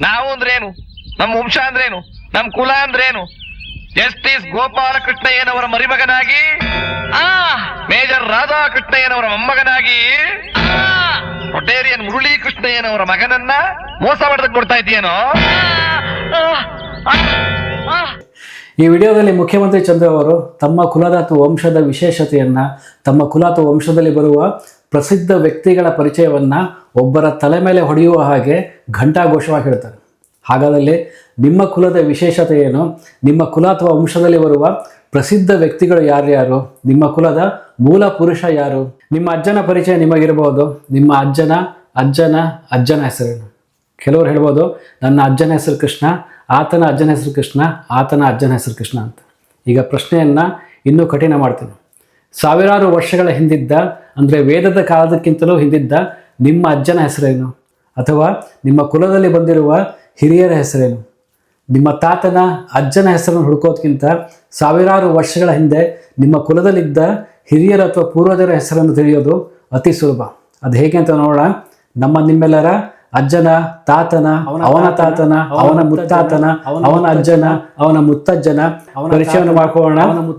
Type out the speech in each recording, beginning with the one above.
ನಾವು ಅಂದ್ರೇನು? ನಮ್ಮ ವಂಶ ಅಂದ್ರೇನು? ನಮ್ಮ ಕುಲ ಅಂದ್ರೇನು? ಜಸ್ಟಿಸ್ ಗೋಪಾಲಕೃಷ್ಣಯ್ಯನವರ ಮರಿಮಗನಾಗಿ? ಆ! ಮೇಜರ್ ರಾಧಾಕೃಷ್ಣಯ್ಯನವರ ಮೊಮ್ಮಗನಾಗಿ? ರೊಟೇರಿಯನ್ ಮುರಳಿ ಕೃಷ್ಣಯ್ಯನವರ ಮಗನನ್ನ ಮೋಸ ಮಾಡೋದಕ್ಕೆ ಕೊಡ್ತಾ ಇದೆಯೇನೋ ಈ ವಿಡಿಯೋದಲ್ಲಿ ಮುಖ್ಯಮಂತ್ರಿ ಚಂದ್ರ ಅವರು ತಮ್ಮ ಕುಲದ ಅಥವಾ ವಂಶದ ವಿಶೇಷತೆಯನ್ನ ತಮ್ಮ ಕುಲ ಅಥವಾ ವಂಶದಲ್ಲಿ ಬರುವ ಪ್ರಸಿದ್ಧ ವ್ಯಕ್ತಿಗಳ ಪರಿಚಯವನ್ನ ಒಬ್ಬರ ತಲೆ ಮೇಲೆ ಹೊಡೆಯುವ ಹಾಗೆ ಘಂಟಾಘೋಷವಾಗಿ ಹೇಳ್ತಾರೆ. ಹಾಗಾದಲ್ಲಿ ನಿಮ್ಮ ಕುಲದ ವಿಶೇಷತೆ ಏನು? ನಿಮ್ಮ ಕುಲ ಅಥವಾ ವಂಶದಲ್ಲಿ ಬರುವ ಪ್ರಸಿದ್ಧ ವ್ಯಕ್ತಿಗಳು ಯಾರ್ಯಾರು ನಿಮ್ಮ ಕುಲದ ಮೂಲ ಪುರುಷ ಯಾರು? ನಿಮ್ಮ ಅಜ್ಜನ ಪರಿಚಯ ನಿಮಗಿರಬಹುದು ನಿಮ್ಮ ಅಜ್ಜನ ಅಜ್ಜನ ಅಜ್ಜನ ಹೆಸರೇನು? ಕೆಲವರು ಹೇಳ್ಬೋದು, ನನ್ನ ಅಜ್ಜನ ಹೆಸರು ಕೃಷ್ಣ, ಆತನ ಅಜ್ಜನ ಹೆಸರು ಕೃಷ್ಣ, ಆತನ ಅಜ್ಜನ ಹೆಸರು ಕೃಷ್ಣ ಅಂತ. ಈಗ ಪ್ರಶ್ನೆಯನ್ನು ಇನ್ನೂ ಕಠಿಣ ಮಾಡ್ತೀನಿ. ಸಾವಿರಾರು ವರ್ಷಗಳ ಹಿಂದಿದ್ದ ಅಂದರೆ ವೇದದ ಕಾಲದಕ್ಕಿಂತಲೂ ಹಿಂದಿದ್ದ ನಿಮ್ಮ ಅಜ್ಜನ ಹೆಸರೇನು? ಅಥವಾ ನಿಮ್ಮ ಕುಲದಲ್ಲಿ ಬಂದಿರುವ ಹಿರಿಯರ ಹೆಸರೇನು? ನಿಮ್ಮ ತಾತನ ಅಜ್ಜನ ಹೆಸರನ್ನು ಹುಡುಕೋದಕ್ಕಿಂತ ಸಾವಿರಾರು ವರ್ಷಗಳ ಹಿಂದೆ ನಿಮ್ಮ ಕುಲದಲ್ಲಿದ್ದ ಹಿರಿಯರ ಅಥವಾ ಪೂರ್ವಜರ ಹೆಸರನ್ನು ತಿಳಿಯೋದು ಅತಿ ಸುಲಭ. ಅದು ಹೇಗೆ ಅಂತ ನೋಡೋಣ. ನಮ್ಮ ನಿಮ್ಮೆಲ್ಲರ ಅಜ್ಜನ ತಾತನ ಅವನ ತಾತನ ಅವನ ಮುತ್ತಾತನ ಅವನ ಅಜ್ಜನ ಅವನ ಮುತ್ತಜ್ಜನ ಅವನ ಪರಿಚಯವನ್ನು ಮಾಡ್ಕೊಳ್ಳೋಣ.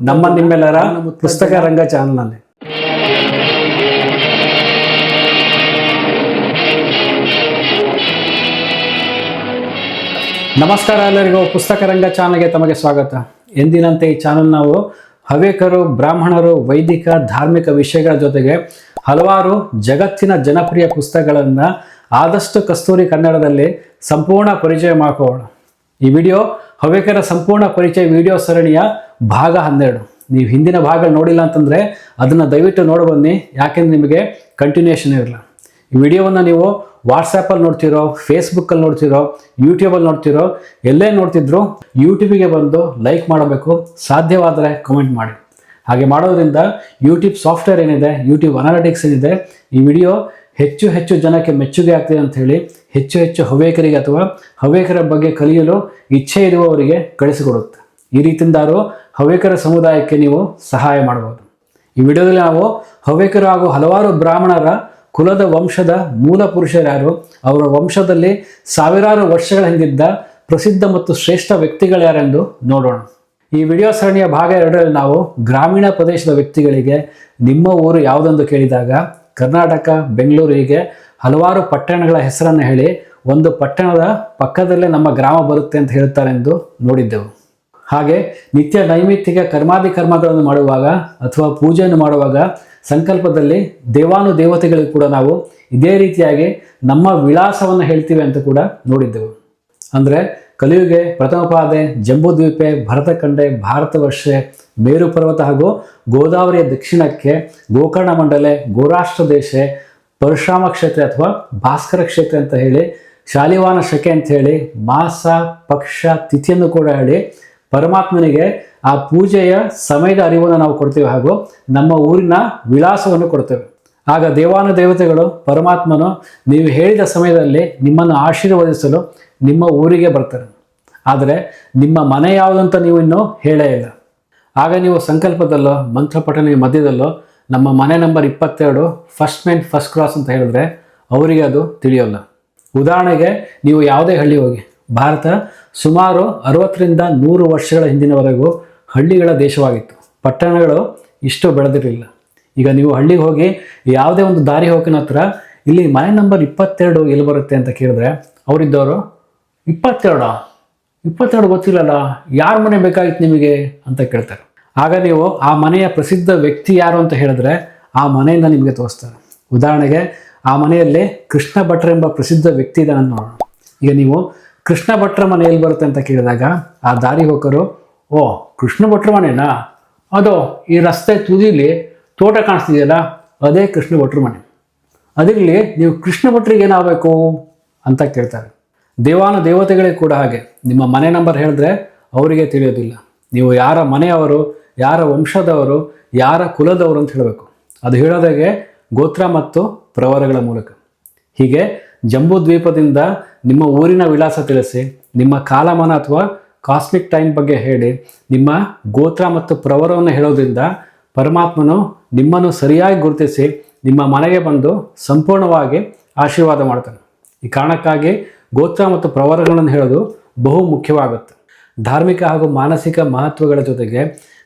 ನಮ್ಮ ನಿಮ್ಮೆಲ್ಲರ ಪುಸ್ತಕ ರಂಗ ಚಾನಲ್ನಲ್ಲಿ ನಮಸ್ಕಾರ ಎಲ್ಲರಿಗೂ. ಪುಸ್ತಕ ರಂಗ ಚಾನಲ್ಗೆ ತಮಗೆ ಸ್ವಾಗತ. ಎಂದಿನಂತೆ ಈ ಚಾನಲ್ ನಾವು ಹವ್ಯಕರು, ಬ್ರಾಹ್ಮಣರು, ವೈದಿಕ, ಧಾರ್ಮಿಕ ವಿಷಯಗಳ ಜೊತೆಗೆ ಹಲವಾರು ಜಗತ್ತಿನ ಜನಪ್ರಿಯ ಪುಸ್ತಕಗಳನ್ನು ಆದಷ್ಟು ಕಸ್ತೂರಿ ಕನ್ನಡದಲ್ಲಿ ಸಂಪೂರ್ಣ ಪರಿಚಯ ಮಾಡಿಕೊಳ್ಳೋಣ. ಈ ವಿಡಿಯೋ ಹವ್ಯಕರ ಸಂಪೂರ್ಣ ಪರಿಚಯ ವಿಡಿಯೋ ಸರಣಿಯ ಭಾಗ ಹನ್ನೆರಡು. ನೀವು ಹಿಂದಿನ ಭಾಗ ನೋಡಿಲ್ಲ ಅಂತಂದರೆ ಅದನ್ನು ದಯವಿಟ್ಟು ನೋಡಬನ್ನಿ ಯಾಕೆಂದ್ರೆ ನಿಮಗೆ ಕಂಟಿನ್ಯೂಷನ್ ಇರಲ್ಲ. ಈ ವಿಡಿಯೋವನ್ನು ನೀವು ವಾಟ್ಸಪ್ಪಲ್ಲಿ ನೋಡ್ತಿರೋ ಫೇಸ್ಬುಕ್ಕಲ್ಲಿ ನೋಡ್ತಿರೋ ಯೂಟ್ಯೂಬಲ್ಲಿ ನೋಡ್ತಿರೋ, ಎಲ್ಲೇ ನೋಡ್ತಿದ್ರು ಯೂಟ್ಯೂಬಿಗೆ ಬಂದು ಲೈಕ್ ಮಾಡಬೇಕು, ಸಾಧ್ಯವಾದರೆ ಕಮೆಂಟ್ ಮಾಡಿ. ಹಾಗೆ ಮಾಡೋದ್ರಿಂದ ಯೂಟ್ಯೂಬ್ ಸಾಫ್ಟ್ವೇರ್ ಏನಿದೆ ಯೂಟ್ಯೂಬ್ ಅನಾಲಿಟಿಕ್ಸ್ ಏನಿದೆ, ಈ ವಿಡಿಯೋ ಹೆಚ್ಚು ಹೆಚ್ಚು ಜನಕ್ಕೆ ಮೆಚ್ಚುಗೆ ಆಗ್ತಿದೆ ಅಂತ ಹೇಳಿ, ಹೆಚ್ಚು ಹೆಚ್ಚು ಹವ್ಯಕರಿಗೆ ಅಥವಾ ಹವ್ಯಕರ ಬಗ್ಗೆ ಕಲಿಯಲು ಇಚ್ಛೆ ಇರುವವರಿಗೆ ಕಳಿಸಿಕೊಡುತ್ತೆ. ಈ ರೀತಿಯಿಂದಾರು ಹವ್ಯಕರ ಸಮುದಾಯಕ್ಕೆ ನೀವು ಸಹಾಯ ಮಾಡಬಹುದು. ಈ ವಿಡಿಯೋದಲ್ಲಿ ನಾವು ಹವ್ಯಕರು ಹಾಗೂ ಹಲವಾರು ಬ್ರಾಹ್ಮಣರ ಕುಲದ ವಂಶದ ಮೂಲ ಪುರುಷರ್ಯಾರು ಅವರ ವಂಶದಲ್ಲಿ ಸಾವಿರಾರು ವರ್ಷಗಳ ಹಿಂದಿದ್ದ ಪ್ರಸಿದ್ಧ ಮತ್ತು ಶ್ರೇಷ್ಠ ವ್ಯಕ್ತಿಗಳು ಯಾರೆಂದು ನೋಡೋಣ. ಈ ವಿಡಿಯೋ ಸರಣಿಯ ಭಾಗ ಎರಡರಲ್ಲಿ ನಾವು ಗ್ರಾಮೀಣ ಪ್ರದೇಶದ ವ್ಯಕ್ತಿಗಳಿಗೆ ನಿಮ್ಮ ಊರು ಯಾವುದೆಂದು ಕೇಳಿದಾಗ ಕರ್ನಾಟಕ, ಬೆಂಗಳೂರು ಹೀಗೆ ಹಲವಾರು ಪಟ್ಟಣಗಳ ಹೆಸರನ್ನು ಹೇಳಿ ಒಂದು ಪಟ್ಟಣದ ಪಕ್ಕದಲ್ಲೇ ನಮ್ಮ ಗ್ರಾಮ ಬರುತ್ತೆ ಅಂತ ಹೇಳ್ತಾರೆಂದು ನೋಡಿದ್ದೆವು. ಹಾಗೆ ನಿತ್ಯ ನೈಮಿತ್ತಿಕ ಕರ್ಮಾದಿ ಕರ್ಮಗಳನ್ನು ಮಾಡುವಾಗ ಅಥವಾ ಪೂಜೆಯನ್ನು ಮಾಡುವಾಗ ಸಂಕಲ್ಪದಲ್ಲಿ ದೇವಾನು ದೇವತೆಗಳಿಗೂ ಕೂಡ ನಾವು ಇದೇ ರೀತಿಯಾಗಿ ನಮ್ಮ ವಿಳಾಸವನ್ನು ಹೇಳ್ತೀವಿ ಅಂತ ಕೂಡ ನೋಡಿದ್ದೆವು. ಅಂದರೆ ಕಲಿಯುಗೆ ಪ್ರಥಮ ಪಾದೆ ಜಂಬೂದ್ವೀಪೆ ಭರತಖಂಡೆ ಭಾರತವರ್ಷೆ ಮೇರು ಪರ್ವತ ಹಾಗೂ ಗೋದಾವರಿಯ ದಕ್ಷಿಣಕ್ಕೆ ಗೋಕರ್ಣ ಮಂಡಲೆ, ಗೋರಾಷ್ಟ್ರ ದೇಶ, ಪರಶುರಾಮ ಕ್ಷೇತ್ರ ಅಥವಾ ಭಾಸ್ಕರ ಕ್ಷೇತ್ರ ಅಂತ ಹೇಳಿ, ಶಾಲಿವಾನ ಶಕೆ ಅಂತ ಹೇಳಿ, ಮಾಸ, ಪಕ್ಷ, ತಿಥಿಯನ್ನು ಕೂಡ ಹೇಳಿ ಪರಮಾತ್ಮನಿಗೆ ಆ ಪೂಜೆಯ ಸಮಯದ ಅರಿವನ್ನು ನಾವು ಕೊಡ್ತೇವೆ ಹಾಗೂ ನಮ್ಮ ಊರಿನ ವಿಳಾಸವನ್ನು ಕೊಡ್ತೇವೆ. ಆಗ ದೇವಾನು ದೇವತೆಗಳು, ಪರಮಾತ್ಮನು ನೀವು ಹೇಳಿದ ಸಮಯದಲ್ಲಿ ನಿಮ್ಮನ್ನು ಆಶೀರ್ವದಿಸಲು ನಿಮ್ಮ ಊರಿಗೆ ಬರ್ತಾರೆ. ಆದರೆ ನಿಮ್ಮ ಮನೆ ಯಾವುದಂತ ನೀವು ಇನ್ನೂ ಹೇಳೇ ಇಲ್ಲ. ಆಗ ನೀವು ಸಂಕಲ್ಪದಲ್ಲೋ ಮಂತ್ರಪಠಣೆಯ ಮಧ್ಯದಲ್ಲೋ, ನಮ್ಮ ಮನೆ ನಂಬರ್ ಇಪ್ಪತ್ತೆರಡು, ಫಸ್ಟ್ ಮೇನ್ ಫಸ್ಟ್ ಕ್ರಾಸ್ ಅಂತ ಹೇಳಿದ್ರೆ ಅವರಿಗೆ ಅದು ತಿಳಿಯೋಲ್ಲ. ಉದಾಹರಣೆಗೆ ನೀವು ಯಾವುದೇ ಹಳ್ಳಿ ಹೋಗಿ, ಭಾರತ ಸುಮಾರು ಅರವತ್ತರಿಂದ ನೂರು ವರ್ಷಗಳ ಹಿಂದಿನವರೆಗೂ ಹಳ್ಳಿಗಳ ದೇಶವಾಗಿತ್ತು. ಪಟ್ಟಣಗಳು ಇಷ್ಟು ಬೆಳೆದಿರಲಿಲ್ಲ. ಈಗ ನೀವು ಹಳ್ಳಿಗೆ ಹೋಗಿ ಯಾವುದೇ ಒಂದು ದಾರಿ ಹೋಗಿನ ಹತ್ರ ಇಲ್ಲಿ ಮನೆ ನಂಬರ್ ಇಪ್ಪತ್ತೆರಡು ಎಲ್ಲಿ ಬರುತ್ತೆ ಅಂತ ಕೇಳಿದ್ರೆ ಅವರಿದ್ದವರು, ಇಪ್ಪತ್ತೆರಡ? ಇಪ್ಪತ್ತೆರಡು ಗೊತ್ತಿಲ್ಲಲ್ಲ, ಯಾರ ಮನೆ ಬೇಕಾಗಿತ್ತು ನಿಮಗೆ? ಅಂತ ಕೇಳ್ತಾರೆ. ಆಗ ನೀವು ಆ ಮನೆಯ ಪ್ರಸಿದ್ಧ ವ್ಯಕ್ತಿ ಯಾರು ಅಂತ ಹೇಳಿದ್ರೆ ಆ ಮನೆಯಿಂದ ನಿಮಗೆ ತೋರಿಸ್ತಾರೆ. ಉದಾಹರಣೆಗೆ, ಆ ಮನೆಯಲ್ಲಿ ಕೃಷ್ಣ ಭಟ್ರ ಎಂಬ ಪ್ರಸಿದ್ಧ ವ್ಯಕ್ತಿ ಇದ್ದಾನೆ ನೋಡೋಣ. ಈಗ ನೀವು ಕೃಷ್ಣ ಭಟ್ರ ಮನೆ ಎಲ್ಲಿ ಬರುತ್ತೆ ಅಂತ ಕೇಳಿದಾಗ ಆ ದಾರಿ ಹೋಗರು ಓ, ಕೃಷ್ಣ ಭಟ್ರ ಮನೆನಾ? ಅದು, ಈ ರಸ್ತೆ ತುದಿಲಿ ತೋಟ ಕಾಣಿಸ್ತಿದೆಯಲ್ಲ, ಅದೇ ಕೃಷ್ಣ ಭಟ್ರ ಮನೆ. ಅದಿರಲಿ ನೀವು ಕೃಷ್ಣ ಭಟ್ರಿಗೆ ಏನಾಗಬೇಕು ಅಂತ ಕೇಳ್ತಾರೆ. ದೇವಾನ ದೇವತೆಗಳಿಗೆ ಕೂಡ ಹಾಗೆ. ನಿಮ್ಮ ಮನೆ ನಂಬರ್ ಹೇಳಿದ್ರೆ ಅವರಿಗೆ ತಿಳಿಯೋದಿಲ್ಲ. ನೀವು ಯಾರ ಮನೆಯವರು, ಯಾರ ವಂಶದವರು, ಯಾರ ಕುಲದವರು ಅಂತ ಹೇಳಬೇಕು. ಅದು ಹೇಳೋದಾಗೆ ಗೋತ್ರ ಮತ್ತು ಪ್ರವರಗಳ ಮೂಲಕ. ಹೀಗೆ ಜಂಬೂ ದ್ವೀಪದಿಂದ ನಿಮ್ಮ ಊರಿನ ವಿಳಾಸ ತಿಳಿಸಿ, ನಿಮ್ಮ ಕಾಲಮಾನ ಅಥವಾ ಕಾಸ್ಮಿಕ್ ಟೈಮ್ ಬಗ್ಗೆ ಹೇಳಿ, ನಿಮ್ಮ ಗೋತ್ರ ಮತ್ತು ಪ್ರವರವನ್ನು ಹೇಳೋದ್ರಿಂದ ಪರಮಾತ್ಮನು ನಿಮ್ಮನ್ನು ಸರಿಯಾಗಿ ಗುರುತಿಸಿ ನಿಮ್ಮ ಮನೆಗೆ ಬಂದು ಸಂಪೂರ್ಣವಾಗಿ ಆಶೀರ್ವಾದ ಮಾಡ್ತಾನೆ. ಈ ಕಾರಣಕ್ಕಾಗಿ ಗೋತ್ರ ಮತ್ತು ಪ್ರವರಗಳನ್ನು ಹೇಳೋದು ಬಹು ಮುಖ್ಯವಾಗುತ್ತೆ. ಧಾರ್ಮಿಕ ಹಾಗೂ ಮಾನಸಿಕ ಮಹತ್ವಗಳ ಜೊತೆಗೆ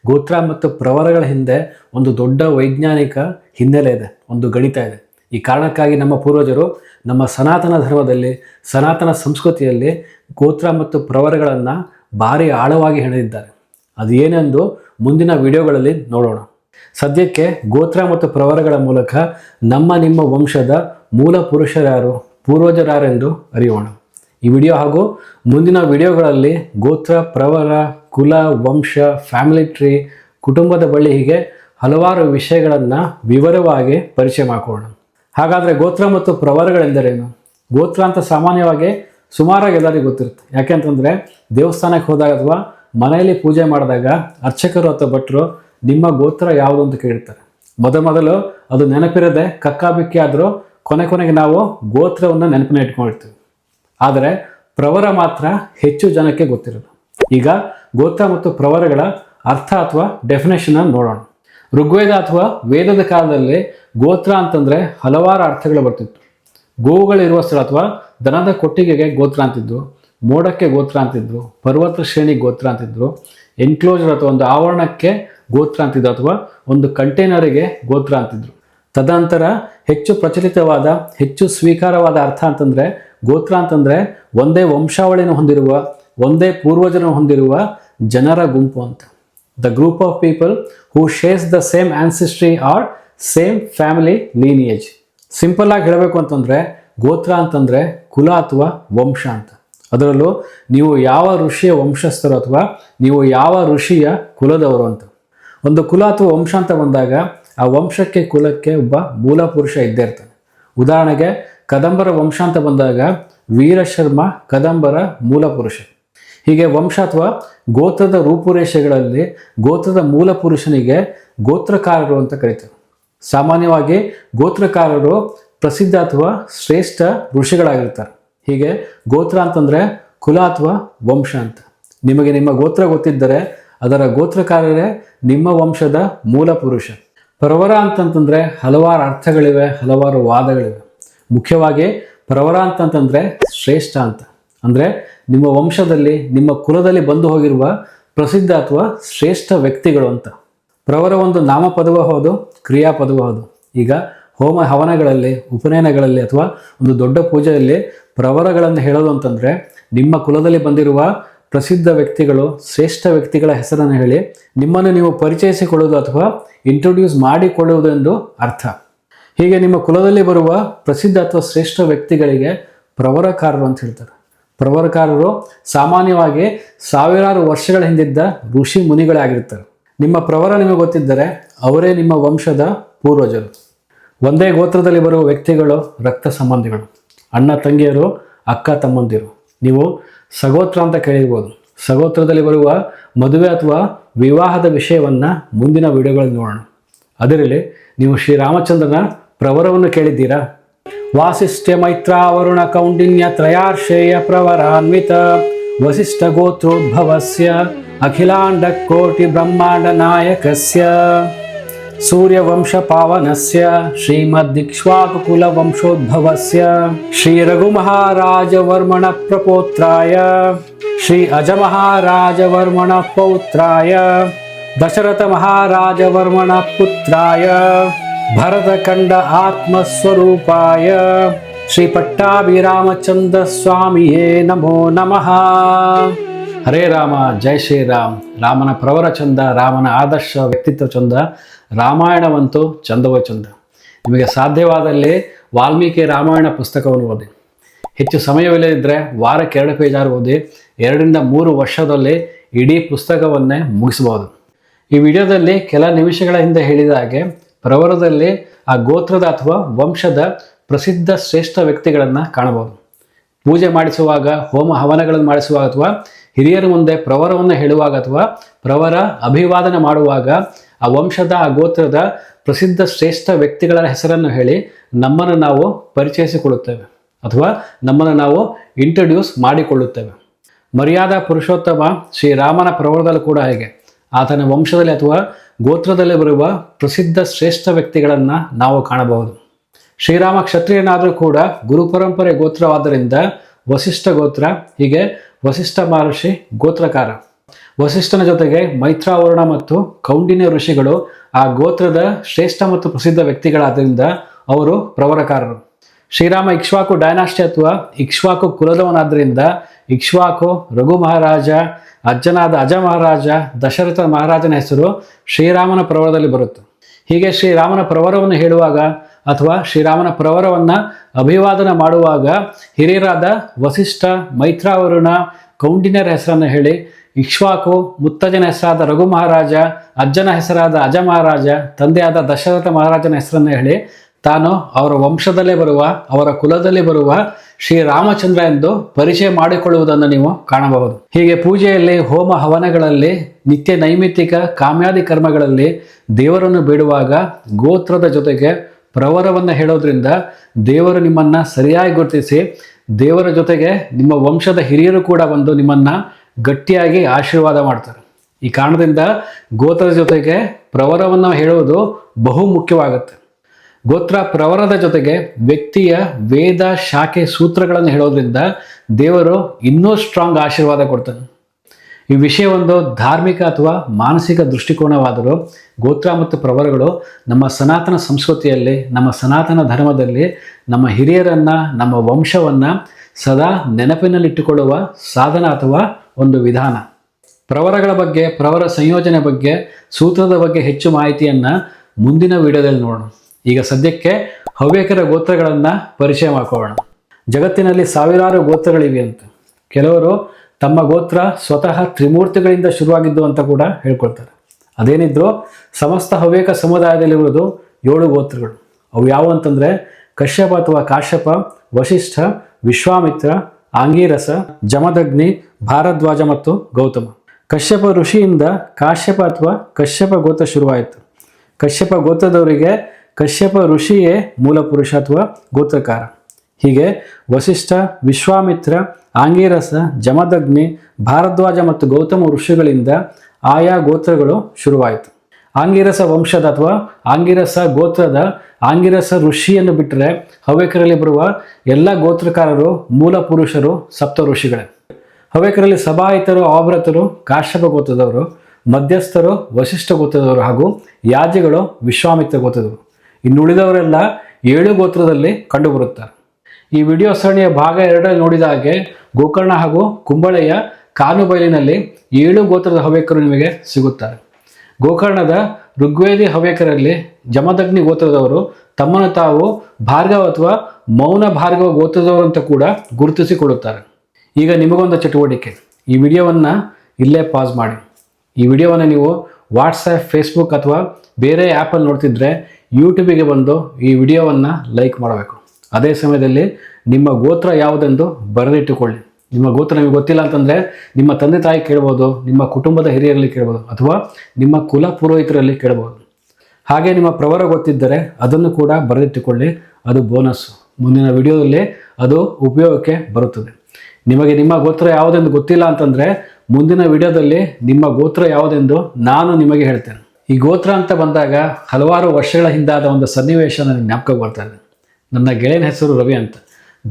ಗೋತ್ರ ಮತ್ತು ಪ್ರವರಗಳ ಹಿಂದೆ ಒಂದು ದೊಡ್ಡ ವೈಜ್ಞಾನಿಕ ಹಿನ್ನೆಲೆ ಇದೆ, ಒಂದು ಗಣಿತ ಇದೆ. ಈ ಕಾರಣಕ್ಕಾಗಿ ನಮ್ಮ ಪೂರ್ವಜರು ನಮ್ಮ ಸನಾತನ ಧರ್ಮದಲ್ಲಿ, ಸನಾತನ ಸಂಸ್ಕೃತಿಯಲ್ಲಿ ಗೋತ್ರ ಮತ್ತು ಪ್ರವರಗಳನ್ನು ಭಾರಿ ಆಳವಾಗಿ ಹೆಣೆದಿದ್ದಾರೆ. ಅದು ಏನೆಂದು ಮುಂದಿನ ವಿಡಿಯೋಗಳಲ್ಲಿ ನೋಡೋಣ. ಸದ್ಯಕ್ಕೆ ಗೋತ್ರ ಮತ್ತು ಪ್ರವರಗಳ ಮೂಲಕ ನಮ್ಮ ನಿಮ್ಮ ವಂಶದ ಮೂಲ ಪುರುಷರಾರು, ಪೂರ್ವಜರಾರೆಂದು ಅರಿಯೋಣ. ಈ ವಿಡಿಯೋ ಹಾಗೂ ಮುಂದಿನ ವಿಡಿಯೋಗಳಲ್ಲಿ ಗೋತ್ರ, ಪ್ರವರ, ಕುಲ, ವಂಶ, ಫ್ಯಾಮಿಲಿ ಟ್ರೀ, ಕುಟುಂಬದ ಬಳಿ ಹೀಗೆ ಹಲವಾರು ವಿಷಯಗಳನ್ನು ವಿವರವಾಗಿ ಪರಿಚಯ ಮಾಡಿಕೊಳ್ಳೋಣ. ಹಾಗಾದರೆ ಗೋತ್ರ ಮತ್ತು ಪ್ರವರಗಳೆಂದರೇನು? ಗೋತ್ರ ಅಂತ ಸಾಮಾನ್ಯವಾಗಿ ಸುಮಾರಾಗಿ ಎಲ್ಲರಿಗೂ ಗೊತ್ತಿರುತ್ತೆ. ಯಾಕೆಂತಂದರೆ ದೇವಸ್ಥಾನಕ್ಕೆ ಹೋದಾಗ ಅಥವಾ ಮನೆಯಲ್ಲಿ ಪೂಜೆ ಮಾಡಿದಾಗ ಅರ್ಚಕರು ಅಥವಾ ಭಟ್ರು ನಿಮ್ಮ ಗೋತ್ರ ಯಾವುದು ಅಂತ ಕೇಳ್ತಾರೆ. ಮೊದ ಮೊದಲು ಅದು ನೆನಪಿರದೆ ಕಕ್ಕಾಬಿಕ್ಕಿ ಆದರೂ ಕೊನೆ ಕೊನೆಗೆ ನಾವು ಗೋತ್ರವನ್ನು ನೆನಪಿನ ಇಟ್ಕೊಂಡಿರ್ತೀವಿ. ಆದರೆ ಪ್ರವರ ಮಾತ್ರ ಹೆಚ್ಚು ಜನಕ್ಕೆ ಗೊತ್ತಿರೋದು. ಈಗ ಗೋತ್ರ ಮತ್ತು ಪ್ರವರಗಳ ಅರ್ಥ ಅಥವಾ ಡೆಫಿನೇಷನ್ ನೋಡೋಣ. ಋಗ್ವೇದ ಅಥವಾ ವೇದದ ಕಾಲದಲ್ಲಿ ಗೋತ್ರ ಅಂತಂದ್ರೆ ಹಲವಾರು ಅರ್ಥಗಳು ಬರ್ತಿತ್ತು. ಗೋವುಗಳಿರುವ ಸ್ಥಳ ಅಥವಾ ದನದ ಕೊಟ್ಟಿಗೆಗೆ ಗೋತ್ರ ಅಂತಿದ್ರು ಮೋಡಕ್ಕೆ ಗೋತ್ರ ಅಂತಿದ್ರು ಪರ್ವತ ಶ್ರೇಣಿ ಗೋತ್ರ ಅಂತಿದ್ರು ಎನ್ಕ್ಲೋಜರ್ ಅಥವಾ ಒಂದು ಆವರಣಕ್ಕೆ ಗೋತ್ರ ಅಂತಿದ್ರು ಅಥವಾ ಒಂದು ಕಂಟೈನರಿಗೆ ಗೋತ್ರ ಅಂತಿದ್ರು ತದನಂತರ ಹೆಚ್ಚು ಪ್ರಚಲಿತವಾದ, ಹೆಚ್ಚು ಸ್ವೀಕಾರವಾದ ಅರ್ಥ ಅಂತಂದ್ರೆ ಗೋತ್ರ ಅಂತಂದ್ರೆ ಒಂದೇ ವಂಶಾವಳಿಯನ್ನು ಹೊಂದಿರುವ, ಒಂದೇ ಪೂರ್ವಜರನ್ನು ಹೊಂದಿರುವ ಜನರ ಗುಂಪು ಅಂತ. The group of people who shares the same ancestry or same family lineage simple ಆಗಿ ಹೇಳಬೇಕು ಅಂತಂದ್ರೆ ಗೋತ್ರ ಅಂತಂದರೆ ಕುಲ ಅಥವಾ ವಂಶ ಅಂತ. ಅದರಲ್ಲೂ ನೀವು ಯಾವ ಋಷಿಯ ವಂಶಸ್ಥರು ಅಥವಾ ನೀವು ಯಾವ ಋಷಿಯ ಕುಲದವರು ಅಂತ. ಒಂದು ಕುಲ ಅಥವಾ ವಂಶ ಅಂತ ಬಂದಾಗ ಆ ವಂಶಕ್ಕೆ ಕುಲಕ್ಕೆ ಒಬ್ಬ ಮೂಲ ಪುರುಷ ಇದ್ದೇ ಇರ್ತಾನೆ. ಉದಾಹರಣೆಗೆ ಕದಂಬರ ವಂಶ ಅಂತ ಬಂದಾಗ ವೀರಶರ್ಮ ಕದಂಬರ ಮೂಲ ಪುರುಷ. ಹೀಗೆ ವಂಶ ಅಥವಾ ಗೋತ್ರದ ರೂಪುರೇಷೆಗಳಲ್ಲಿ ಗೋತ್ರದ ಮೂಲ ಪುರುಷನಿಗೆ ಗೋತ್ರಕಾರರು ಅಂತ ಕರೀತಾರೆ. ಸಾಮಾನ್ಯವಾಗಿ ಗೋತ್ರಕಾರರು ಪ್ರಸಿದ್ಧ ಅಥವಾ ಶ್ರೇಷ್ಠ ಋಷಿಗಳಾಗಿರ್ತಾರೆ. ಹೀಗೆ ಗೋತ್ರ ಅಂತಂದ್ರೆ ಕುಲ ಅಥವಾ ವಂಶ ಅಂತ. ನಿಮಗೆ ನಿಮ್ಮ ಗೋತ್ರ ಗೊತ್ತಿದ್ದರೆ ಅದರ ಗೋತ್ರಕಾರರೇ ನಿಮ್ಮ ವಂಶದ ಮೂಲ ಪುರುಷ. ಪರವರ ಅಂತಂತಂದ್ರೆ ಹಲವಾರು ಅರ್ಥಗಳಿವೆ, ಹಲವಾರು ವಾದಗಳಿವೆ. ಮುಖ್ಯವಾಗಿ ಪರವರ ಅಂತಂತಂದ್ರೆ ಶ್ರೇಷ್ಠ ಅಂತ. ಅಂದ್ರೆ ನಿಮ್ಮ ವಂಶದಲ್ಲಿ, ನಿಮ್ಮ ಕುಲದಲ್ಲಿ ಬಂದು ಹೋಗಿರುವ ಪ್ರಸಿದ್ಧ ಅಥವಾ ಶ್ರೇಷ್ಠ ವ್ಯಕ್ತಿಗಳು ಅಂತ. ಪ್ರವರ ಒಂದು ನಾಮಪದವ ಹೌದು ಕ್ರಿಯಾಪದವೂ ಹೌದು. ಈಗ ಹೋಮ ಹವನಗಳಲ್ಲಿ, ಉಪನಯನಗಳಲ್ಲಿ ಅಥವಾ ಒಂದು ದೊಡ್ಡ ಪೂಜೆಯಲ್ಲಿ ಪ್ರವರಗಳನ್ನು ಹೇಳೋದು ಅಂತಂದರೆ, ನಿಮ್ಮ ಕುಲದಲ್ಲಿ ಬಂದಿರುವ ಪ್ರಸಿದ್ಧ ವ್ಯಕ್ತಿಗಳು, ಶ್ರೇಷ್ಠ ವ್ಯಕ್ತಿಗಳ ಹೆಸರನ್ನು ಹೇಳಿ ನಿಮ್ಮನ್ನು ನೀವು ಪರಿಚಯಿಸಿಕೊಳ್ಳುವುದು ಅಥವಾ ಇಂಟ್ರೊಡ್ಯೂಸ್ ಮಾಡಿಕೊಳ್ಳುವುದೆಂದು ಅರ್ಥ. ಹೀಗೆ ನಿಮ್ಮ ಕುಲದಲ್ಲಿ ಬರುವ ಪ್ರಸಿದ್ಧ ಅಥವಾ ಶ್ರೇಷ್ಠ ವ್ಯಕ್ತಿಗಳಿಗೆ ಪ್ರವರಕಾರರು ಅಂತ ಹೇಳ್ತಾರೆ. ಪ್ರವರಕಾರರು ಸಾಮಾನ್ಯವಾಗಿ ಸಾವಿರಾರು ವರ್ಷಗಳ ಹಿಂದಿದ್ದ ಋಷಿ ಮುನಿಗಳೇ ಆಗಿರ್ತಾರೆ ನಿಮ್ಮ ಪ್ರವರ ನಿಮಗೆ ಗೊತ್ತಿದ್ದರೆ ಅವರೇ ನಿಮ್ಮ ವಂಶದ ಪೂರ್ವಜರು. ಒಂದೇ ಗೋತ್ರದಲ್ಲಿ ಬರುವ ವ್ಯಕ್ತಿಗಳು ರಕ್ತ ಸಂಬಂಧಿಗಳು. ಅಣ್ಣ ತಂಗಿಯರು ಅಕ್ಕ ತಮ್ಮಂದಿರು. ನೀವು ಸಗೋತ್ರ ಅಂತ ಕೇಳಿರ್ಬೋದು. ಸಗೋತ್ರದಲ್ಲಿ ಬರುವ ಮದುವೆ ಅಥವಾ ವಿವಾಹದ ವಿಷಯವನ್ನು ಮುಂದಿನ ವಿಡಿಯೋಗಳಲ್ಲಿ ನೋಡೋಣ. ಅದರಲ್ಲಿ ನೀವು ಶ್ರೀರಾಮಚಂದ್ರನ ಪ್ರವರವನ್ನು ಕೇಳಿದ್ದೀರಾ? वासिष्ठ्यमैत्रावरुणकौण्डिन्यत्रयार्षेयप्रवरान्वित वसिष्ठगोत्रोद्भवस्य अखिलाण्डकोटिब्रह्माण्डनायकस्य। सूर्यवंशपावनस्य श्रीमद्दिक्ष्वाकुकुलवंशोद्भवस्य श्रीरघुमहाराजवर्मणप्रपोत्राय श्री अजमहाराजवर्मणपौत्राय दशरथमहाराजवर्मणपुत्राय। ಭರತಖಂಡ ಆತ್ಮಸ್ವರೂಪಾಯ. ಶ್ರೀ ಪಟ್ಟಾಭಿರಾಮಚಂದ್ರ ಸ್ವಾಮಿಯೇ ನಮೋ ನಮಃ. ಹರೇ ರಾಮ, ಜೈ ಶ್ರೀರಾಮ್. ರಾಮನ ಪ್ರವರ ಚಂದ, ರಾಮನ ಆದರ್ಶ ವ್ಯಕ್ತಿತ್ವ ಚಂದ, ರಾಮಾಯಣವಂತೂ ಚಂದವ ಚಂದ. ನಿಮಗೆ ಸಾಧ್ಯವಾದಲ್ಲಿ ವಾಲ್ಮೀಕಿ ರಾಮಾಯಣ ಪುಸ್ತಕವನ್ನು ಓದಿ. ಹೆಚ್ಚು ಸಮಯವಿಲ್ಲದಿದ್ದರೆ ವಾರಕ್ಕೆ ಎರಡು ಪೇಜಾರು ಓದಿ. ಎರಡರಿಂದ ಮೂರು ವರ್ಷದಲ್ಲಿ ಇಡೀ ಪುಸ್ತಕವನ್ನೇ ಮುಗಿಸಬಹುದು. ಈ ವಿಡಿಯೋದಲ್ಲಿ ಕೆಲ ನಿಮಿಷಗಳ ಹಿಂದೆ ಹೇಳಿದ ಹಾಗೆ ಪ್ರವರದಲ್ಲಿ ಆ ಗೋತ್ರದ ಅಥವಾ ವಂಶದ ಪ್ರಸಿದ್ಧ ಶ್ರೇಷ್ಠ ವ್ಯಕ್ತಿಗಳನ್ನು ಕಾಣಬಹುದು. ಪೂಜೆ ಮಾಡಿಸುವಾಗ, ಹೋಮ ಹವನಗಳನ್ನು ಮಾಡಿಸುವಾಗ ಅಥವಾ ಹಿರಿಯರ ಮುಂದೆ ಪ್ರವರವನ್ನು ಹೇಳುವಾಗ ಅಥವಾ ಪ್ರವರ ಅಭಿವಾದನ ಮಾಡುವಾಗ ಆ ವಂಶದ, ಆ ಗೋತ್ರದ ಪ್ರಸಿದ್ಧ ಶ್ರೇಷ್ಠ ವ್ಯಕ್ತಿಗಳ ಹೆಸರನ್ನು ಹೇಳಿ ನಮ್ಮನ್ನು ನಾವು ಪರಿಚಯಿಸಿಕೊಳ್ಳುತ್ತೇವೆ ಅಥವಾ ನಮ್ಮನ್ನು ನಾವು ಇಂಟ್ರಡ್ಯೂಸ್ ಮಾಡಿಕೊಳ್ಳುತ್ತೇವೆ. ಮರ್ಯಾದಾ ಪುರುಷೋತ್ತಮ ಶ್ರೀರಾಮನ ಪ್ರವರದಲ್ಲೂ ಕೂಡ ಹೇಗೆ? ಆತನ ವಂಶದಲ್ಲಿ ಅಥವಾ ಗೋತ್ರದಲ್ಲಿ ಬರುವ ಪ್ರಸಿದ್ಧ ಶ್ರೇಷ್ಠ ವ್ಯಕ್ತಿಗಳನ್ನು ನಾವು ಕಾಣಬಹುದು. ಶ್ರೀರಾಮ ಕ್ಷತ್ರಿಯನಾದರೂ ಕೂಡ ಗುರು ಪರಂಪರೆ ಗೋತ್ರವಾದ್ದರಿಂದ ವಸಿಷ್ಠ ಗೋತ್ರ, ಹೀಗೆ ವಸಿಷ್ಠ ಮಹರ್ಷಿ ಗೋತ್ರಕಾರ. ವಸಿಷ್ಠನ ಜೊತೆಗೆ ಮೈತ್ರಾವರ್ಣ ಮತ್ತು ಕೌಂಡಿನ್ಯ ಋಷಿಗಳು ಆ ಗೋತ್ರದ ಶ್ರೇಷ್ಠ ಮತ್ತು ಪ್ರಸಿದ್ಧ ವ್ಯಕ್ತಿಗಳಾದ್ದರಿಂದ ಅವರು ಪ್ರವರಕಾರರು. ಶ್ರೀರಾಮ ಇಕ್ಷ್ವಾಕು ಡೈನಾಸ್ಟಿ ಅಥವಾ ಇಕ್ಷ್ವಾಕು ಕುಲದವನಾದ್ರಿಂದ ಇಕ್ಷ್ವಾಕು ರಘು ಮಹಾರಾಜ, ಅಜ್ಜನಾದ ಅಜ ಮಹಾರಾಜ, ದಶರಥ ಮಹಾರಾಜನ ಹೆಸರು ಶ್ರೀರಾಮನ ಪ್ರವರದಲ್ಲಿ ಬರುತ್ತೆ. ಹೀಗೆ ಶ್ರೀರಾಮನ ಪ್ರವರವನ್ನು ಹೇಳುವಾಗ ಅಥವಾ ಶ್ರೀರಾಮನ ಪ್ರವರವನ್ನು ಅಭಿವಾದನ ಮಾಡುವಾಗ ಹಿರಿಯರಾದ ವಸಿಷ್ಠ ಮೈತ್ರಾವರುಣ ಕೌಂಡಿನ್ಯರ ಹೆಸರನ್ನು ಹೇಳಿ ಇಕ್ಷ್ವಾಕು ಮುತ್ತಜ್ಜನ ಹೆಸರಾದ ರಘು ಮಹಾರಾಜ, ಅಜ್ಜನ ಹೆಸರಾದ ಅಜ ಮಹಾರಾಜ, ತಂದೆಯಾದ ದಶರಥ ಮಹಾರಾಜನ ಹೆಸರನ್ನು ಹೇಳಿ ತಾನು ಅವರ ವಂಶದಲ್ಲೇ ಬರುವ, ಅವರ ಕುಲದಲ್ಲಿ ಬರುವ ಶ್ರೀರಾಮಚಂದ್ರ ಎಂದು ಪರಿಚಯ ಮಾಡಿಕೊಳ್ಳುವುದನ್ನು ನೀವು ಕಾಣಬಹುದು. ಹೀಗೆ ಪೂಜೆಯಲ್ಲಿ, ಹೋಮ ಹವನಗಳಲ್ಲಿ, ನಿತ್ಯ ನೈಮಿತ್ತಿಕ ಕಾಮ್ಯಾದಿ ಕರ್ಮಗಳಲ್ಲಿ ದೇವರನ್ನು ಬೇಡುವಾಗ ಗೋತ್ರದ ಜೊತೆಗೆ ಪ್ರವರವನ್ನು ಹೇಳೋದ್ರಿಂದ ದೇವರು ನಿಮ್ಮನ್ನ ಸರಿಯಾಗಿ ಗುರುತಿಸಿ, ದೇವರ ಜೊತೆಗೆ ನಿಮ್ಮ ವಂಶದ ಹಿರಿಯರು ಕೂಡ ಬಂದು ನಿಮ್ಮನ್ನ ಗಟ್ಟಿಯಾಗಿ ಆಶೀರ್ವಾದ ಮಾಡ್ತಾರೆ. ಈ ಕಾರಣದಿಂದ ಗೋತ್ರದ ಜೊತೆಗೆ ಪ್ರವರವನ್ನು ಹೇಳುವುದು ಬಹು ಮುಖ್ಯವಾಗುತ್ತೆ. ಗೋತ್ರ ಪ್ರವರದ ಜೊತೆಗೆ ವ್ಯಕ್ತಿಯ ವೇದ ಶಾಖೆ ಸೂತ್ರಗಳನ್ನು ಹೇಳೋದ್ರಿಂದ ದೇವರು ಇನ್ನೂ ಸ್ಟ್ರಾಂಗ್ ಆಶೀರ್ವಾದ ಕೊಡ್ತಾನೆ. ಈ ವಿಷಯ ಒಂದು ಧಾರ್ಮಿಕ ಅಥವಾ ಮಾನಸಿಕ ದೃಷ್ಟಿಕೋನವಾದರೂ ಗೋತ್ರ ಮತ್ತು ಪ್ರವರಗಳು ನಮ್ಮ ಸನಾತನ ಸಂಸ್ಕೃತಿಯಲ್ಲಿ, ನಮ್ಮ ಸನಾತನ ಧರ್ಮದಲ್ಲಿ ನಮ್ಮ ಹಿರಿಯರನ್ನ, ನಮ್ಮ ವಂಶವನ್ನು ಸದಾ ನೆನಪಿನಲ್ಲಿಟ್ಟುಕೊಳ್ಳುವ ಸಾಧನ ಅಥವಾ ಒಂದು ವಿಧಾನ. ಪ್ರವರಗಳ ಬಗ್ಗೆ, ಪ್ರವರ ಸಂಯೋಜನೆ ಬಗ್ಗೆ, ಸೂತ್ರದ ಬಗ್ಗೆ ಹೆಚ್ಚು ಮಾಹಿತಿಯನ್ನು ಮುಂದಿನ ವಿಡಿಯೋದಲ್ಲಿ ನೋಡೋಣ. ಈಗ ಸದ್ಯಕ್ಕೆ ಹವ್ಯಕರ ಗೋತ್ರಗಳನ್ನು ಪರಿಚಯ ಮಾಡ್ಕೊಳ್ಳೋಣ. ಜಗತ್ತಿನಲ್ಲಿ ಸಾವಿರಾರು ಗೋತ್ರಗಳಿವೆ ಅಂತ. ಕೆಲವರು ತಮ್ಮ ಗೋತ್ರ ಸ್ವತಃ ತ್ರಿಮೂರ್ತಿಗಳಿಂದ ಶುರುವಾಗಿದ್ದು ಅಂತ ಕೂಡ ಹೇಳ್ಕೊಳ್ತಾರೆ. ಅದೇನಿದ್ರು ಸಮಸ್ತ ಹವ್ಯಕ ಸಮುದಾಯದಲ್ಲಿರುವುದು ಏಳು ಗೋತ್ರಗಳು. ಅವು ಯಾವುವು ಅಂತಂದರೆ ಕಶ್ಯಪ ಅಥವಾ ಕಾಶ್ಯಪ ವಶಿಷ್ಠ ವಿಶ್ವಾಮಿತ್ರ, ಆಂಗೀರಸ, ಜಮದಗ್ನಿ, ಭಾರದ್ವಾಜ ಮತ್ತು ಗೌತಮ. ಕಶ್ಯಪ ಋಷಿಯಿಂದ ಕಾಶ್ಯಪ ಅಥವಾ ಕಶ್ಯಪ ಗೋತ್ರ ಶುರುವಾಯಿತು. ಕಶ್ಯಪ ಗೋತ್ರದವರಿಗೆ ಕಶ್ಯಪ ಋಷಿಯೇ ಮೂಲ ಪುರುಷ ಅಥವಾ ಗೋತ್ರಕಾರ. ಹೀಗೆ ವಸಿಷ್ಠ, ವಿಶ್ವಾಮಿತ್ರ, ಆಂಗೀರಸ, ಜಮದಗ್ನಿ, ಭಾರದ್ವಾಜ ಮತ್ತು ಗೌತಮ ಋಷಿಗಳಿಂದ ಆಯಾ ಗೋತ್ರಗಳು ಶುರುವಾಯಿತು. ಆಂಗಿರಸ ವಂಶದ ಅಥವಾ ಆಂಗಿರಸ ಗೋತ್ರದ ಆಂಗಿರಸ ಋಷಿಯನ್ನು ಬಿಟ್ಟರೆ ಹವ್ಯಕರಲ್ಲಿ ಬರುವ ಎಲ್ಲ ಗೋತ್ರಕಾರರು ಮೂಲ ಪುರುಷರು ಸಪ್ತ ಋಷಿಗಳೇ ಹವ್ಯಕರಲ್ಲಿ ಸಭಾಯಿತರು ಆವೃತರು ಕಾಶ್ಯಪ ಗೋತ್ರದವರು, ಮಧ್ಯಸ್ಥರು ವಶಿಷ್ಠ ಗೋತ್ರದವರು ಹಾಗೂ ಯಾಜಿಗಳು ವಿಶ್ವಾಮಿತ್ರ ಗೋತ್ರದವರು. ಇನ್ನುಳಿದವರೆಲ್ಲ ಏಳು ಗೋತ್ರದಲ್ಲಿ ಕಂಡುಬರುತ್ತಾರೆ. ಈ ವಿಡಿಯೋ ಸರಣಿಯ ಭಾಗ ಎರಡರಲ್ಲಿ ನೋಡಿದ ಹಾಗೆ ಗೋಕರ್ಣ ಹಾಗೂ ಕುಂಬಳೆಯ ಕಾನುಬೈಲಿನಲ್ಲಿ ಏಳು ಗೋತ್ರದ ಹವ್ಯಕರು ನಿಮಗೆ ಸಿಗುತ್ತಾರೆ. ಗೋಕರ್ಣದ ಋಗ್ವೇದಿ ಹವ್ಯಕರಲ್ಲಿ ಜಮದಗ್ನಿ ಗೋತ್ರದವರು ತಮ್ಮನ್ನು ತಾವು ಭಾರ್ಗವ ಅಥವಾ ಮೌನ ಭಾರ್ಗವ ಗೋತ್ರದವರು ಅಂತ ಕೂಡ ಗುರುತಿಸಿಕೊಳ್ಳುತ್ತಾರೆ. ಈಗ ನಿಮಗೊಂದು ಚಟುವಟಿಕೆ. ಈ ವಿಡಿಯೋವನ್ನು ಇಲ್ಲೇ ಪಾಸ್ ಮಾಡಿ. ಈ ವಿಡಿಯೋವನ್ನು ನೀವು ವಾಟ್ಸಪ್ ಫೇಸ್ಬುಕ್ ಅಥವಾ ಬೇರೆ ಆ್ಯಪಲ್ಲಿ ನೋಡ್ತಿದ್ರೆ ಯೂಟ್ಯೂಬಿಗೆ ಬಂದು ಈ ವಿಡಿಯೋವನ್ನು ಲೈಕ್ ಮಾಡಬೇಕು. ಅದೇ ಸಮಯದಲ್ಲಿ ನಿಮ್ಮ ಗೋತ್ರ ಯಾವುದೆಂದು ಬರೆದಿಟ್ಟುಕೊಳ್ಳಿ. ನಿಮ್ಮ ಗೋತ್ರ ನಿಮಗೆ ಗೊತ್ತಿಲ್ಲ ಅಂತಂದರೆ ನಿಮ್ಮ ತಂದೆ ತಾಯಿ ಕೇಳ್ಬೋದು, ನಿಮ್ಮ ಕುಟುಂಬದ ಹಿರಿಯರಲ್ಲಿ ಕೇಳ್ಬೋದು, ಅಥವಾ ನಿಮ್ಮ ಕುಲ ಪುರೋಹಿತರಲ್ಲಿ ಕೇಳ್ಬೋದು. ಹಾಗೆ ನಿಮ್ಮ ಪ್ರವರ ಗೊತ್ತಿದ್ದರೆ ಅದನ್ನು ಕೂಡ ಬರೆದಿಟ್ಟುಕೊಳ್ಳಿ. ಅದು ಬೋನಸ್ ಮುಂದಿನ ವಿಡಿಯೋದಲ್ಲಿ ಅದು ಉಪಯೋಗಕ್ಕೆ ಬರುತ್ತದೆ. ನಿಮಗೆ ನಿಮ್ಮ ಗೋತ್ರ ಯಾವುದೆಂದು ಗೊತ್ತಿಲ್ಲ ಅಂತಂದರೆ ಮುಂದಿನ ವಿಡಿಯೋದಲ್ಲಿ ನಿಮ್ಮ ಗೋತ್ರ ಯಾವುದೆಂದು ನಾನು ನಿಮಗೆ ಹೇಳ್ತೇನೆ. ಈ ಗೋತ್ರ ಅಂತ ಬಂದಾಗ ಹಲವಾರು ವರ್ಷಗಳ ಹಿಂದಾದ ಒಂದು ಸನ್ನಿವೇಶ ನನಗೆ ಜ್ಞಾಪಕ ಬರ್ತಾ ಇದೆ. ನನ್ನ ಗೆಳೆಯನ ಹೆಸರು ರವಿ ಅಂತ.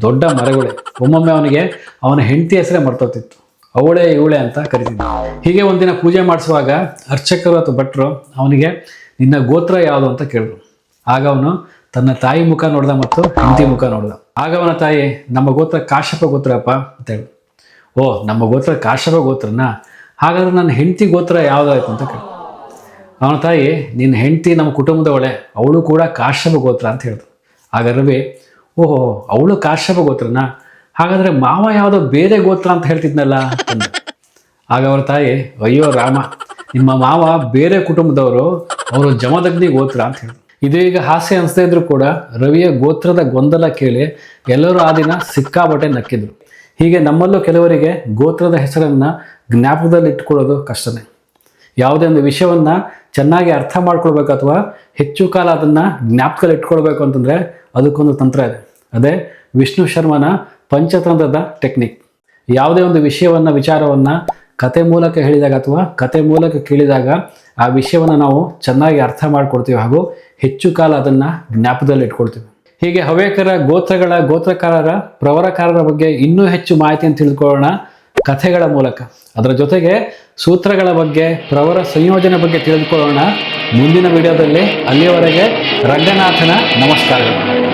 ದೊಡ್ಡ ಮರಗಳು. ಒಮ್ಮೊಮ್ಮೆ ಅವನಿಗೆ ಅವನ ಹೆಂಡತಿ ಹೆಸರೇ ಮರ್ತೋತಿತ್ತು ಅವಳೆ ಇವಳೆ ಅಂತ ಕರಿತಿದ್ದ. ಹೀಗೆ ಒಂದಿನ ಪೂಜೆ ಮಾಡಿಸುವಾಗ ಅರ್ಚಕರು ಅಥವಾ ಭಟ್ರು ಅವನಿಗೆ, ನಿನ್ನ ಗೋತ್ರ ಯಾವುದು? ಅಂತ ಕೇಳಿದ್ರು. ಆಗ ಅವನು ತನ್ನ ತಾಯಿ ಮುಖ ನೋಡ್ದ ಮತ್ತು ಹೆಂಡತಿ ಮುಖ ನೋಡ್ದ. ಆಗ ಅವನ ತಾಯಿ, ನಮ್ಮ ಗೋತ್ರ ಕಾಶ್ಯಪ ಗೋತ್ರಪ್ಪ ಅಂತ ಹೇಳಿ ಓ ನಮ್ಮ ಗೋತ್ರ ಕಾಶ್ಯಪ ಗೋತ್ರನ? ಹಾಗಾದ್ರೆ ನನ್ನ ಹೆಂಡತಿ ಗೋತ್ರ ಯಾವುದಾಯ್ತು? ಅಂತ ಕೇಳಿ ಅವನ ತಾಯಿ, ನಿನ್ನ ಹೆಂಡತಿ ನಮ್ಮ ಕುಟುಂಬದವಳೆ, ಅವಳು ಕೂಡ ಕಾಶ್ಯಪ ಗೋತ್ರ ಅಂತ ಹೇಳಿದ್ರು ಆಗ ರವಿ, ಓಹೋ, ಅವಳು ಕಾಶ್ಯಪ ಗೋತ್ರನ? ಹಾಗಾದ್ರೆ ಮಾವ ಯಾವುದೋ ಬೇರೆ ಗೋತ್ರ ಅಂತ ಹೇಳ್ತಿದ್ನಲ್ಲ ಆಗ ಅವರ ತಾಯಿ, ಅಯ್ಯೋ ರಾಮ, ನಿಮ್ಮ ಮಾವ ಬೇರೆ ಕುಟುಂಬದವರು, ಅವರು ಜಮದಗ್ನಿ ಗೋತ್ರ ಅಂತ ಹೇಳಿದ್ರು ಇದು ಈಗ ಹಾಸ್ಯ ಅನಿಸ್ತಾ ಇದ್ರು ಕೂಡ ರವಿಯ ಗೋತ್ರದ ಗೊಂದಲ ಕೇಳಿ ಎಲ್ಲರೂ ಆ ದಿನ ಸಿಕ್ಕಾಬಟ್ಟೆ ನಕ್ಕಿದ್ರು. ಹೀಗೆ ನಮ್ಮಲ್ಲೂ ಕೆಲವರಿಗೆ ಗೋತ್ರದ ಹೆಸರನ್ನು ಜ್ಞಾಪಕದಲ್ಲಿ ಇಟ್ಕೊಳ್ಳೋದು ಕಷ್ಟನೇ. ಯಾವುದೇ ಒಂದು ವಿಷಯವನ್ನು ಚೆನ್ನಾಗಿ ಅರ್ಥ ಮಾಡ್ಕೊಳ್ಬೇಕು ಅಥವಾ ಹೆಚ್ಚು ಕಾಲ ಅದನ್ನು ಜ್ಞಾಪಕದಲ್ಲಿ ಇಟ್ಕೊಳ್ಬೇಕು ಅಂತಂದರೆ ಅದಕ್ಕೊಂದು ತಂತ್ರ ಇದೆ. ಅದೇ ವಿಷ್ಣು ಶರ್ಮನ ಪಂಚತಂತ್ರದ ಟೆಕ್ನಿಕ್. ಯಾವುದೇ ಒಂದು ವಿಷಯವನ್ನು, ವಿಚಾರವನ್ನು ಕತೆ ಮೂಲಕ ಹೇಳಿದಾಗ ಅಥವಾ ಕತೆ ಮೂಲಕ ಕೇಳಿದಾಗ ಆ ವಿಷಯವನ್ನು ನಾವು ಚೆನ್ನಾಗಿ ಅರ್ಥ ಮಾಡಿಕೊಡ್ತೀವಿ ಹಾಗೂ ಹೆಚ್ಚು ಕಾಲ ಅದನ್ನು ಜ್ಞಾಪದಲ್ಲಿ ಇಟ್ಕೊಳ್ತೀವಿ. ಹೀಗೆ ಹವ್ಯಕರ, ಗೋತ್ರಗಳ, ಗೋತ್ರಕಾರರ, ಪ್ರವರಕಾರರ ಬಗ್ಗೆ ಇನ್ನೂ ಹೆಚ್ಚು ಮಾಹಿತಿಯನ್ನು ತಿಳಿದುಕೊಳ್ಳೋಣ. ಕಥೆಗಳ ಮೂಲಕ. ಅದರ ಜೊತೆಗೆ ಸೂತ್ರಗಳ ಬಗ್ಗೆ, ಪ್ರವರ ಸಂಯೋಜನೆ ಬಗ್ಗೆ ತಿಳಿದುಕೊಳ್ಳೋಣ. ಮುಂದಿನ ವಿಡಿಯೋದಲ್ಲಿ ಅಲ್ಲಿಯವರೆಗೆ ರಂಗನಾಥನ ನಮಸ್ಕಾರಗಳು.